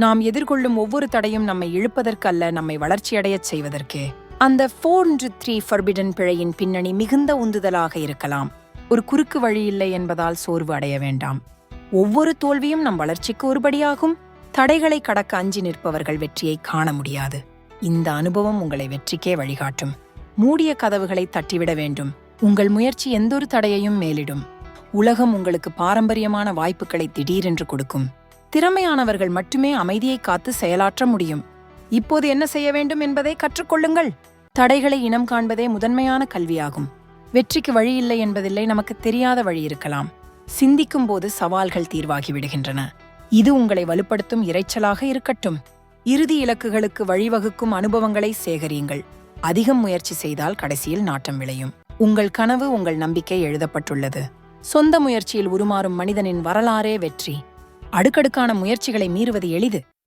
நாம் எதிர்கொள்ளும் ஒவ்வொரு தடையும் நம்மை இழுப்பதற்கு அல்ல நம்மை வளர்ச்சியடையச் செய்வதற்கே. அந்த ஃபோர் இன்று த்ரீ ஃபர்பிடன் பிழையின் பின்னணி மிகுந்த உந்துதலாக இருக்கலாம். ஒரு குறுக்கு வழி இல்லை என்பதால் சோர்வு அடைய வேண்டாம். ஒவ்வொரு தோல்வியும் நம் வளர்ச்சிக்கு ஒருபடியாகும். தடைகளை கடக்க அஞ்சி நிற்பவர்கள் வெற்றியை காண முடியாது. இந்த அனுபவம் உங்களை வெற்றிக்கே வழிகாட்டும். மூடிய கதவுகளை தட்டிவிட வேண்டும். உங்கள் முயற்சி எந்தொரு தடையையும் மேலிடும். உலகம் உங்களுக்கு பாரம்பரியமான வாய்ப்புகளை திடீரென்று கொடுக்கும். திறமையானவர்கள் மட்டுமே அமைதியை காத்து செயலாற்ற முடியும். இப்போது என்ன செய்ய வேண்டும் என்பதை கற்றுக்கொள்ளுங்கள். தடைகளை இனம் காண்பதே முதன்மையான கல்வியாகும். வெற்றிக்கு வழி இல்லை என்பதில்லை நமக்கு தெரியாத வழி இருக்கலாம். சிந்திக்கும் போது சவால்கள் தீர்வாகி விடுகின்றன. இது உங்களை வலுப்படுத்தும் இரைச்சலாக இருக்கட்டும். இறுதி இலக்குகளுக்கு வழிவகுக்கும் அனுபவங்களை சேகரியுங்கள். அதிகம் முயற்சி செய்தால் கடைசியில் நாட்டம் விளையும். உங்கள் கனவு உங்கள் நம்பிக்கை எழுதப்பட்டுள்ளது. சொந்த முயற்சியில் உருமாறும் மனிதனின் வரலாறே வெற்றி. அடுக்கடுக்கான முயற்சிகளை மீறுவது எளிது.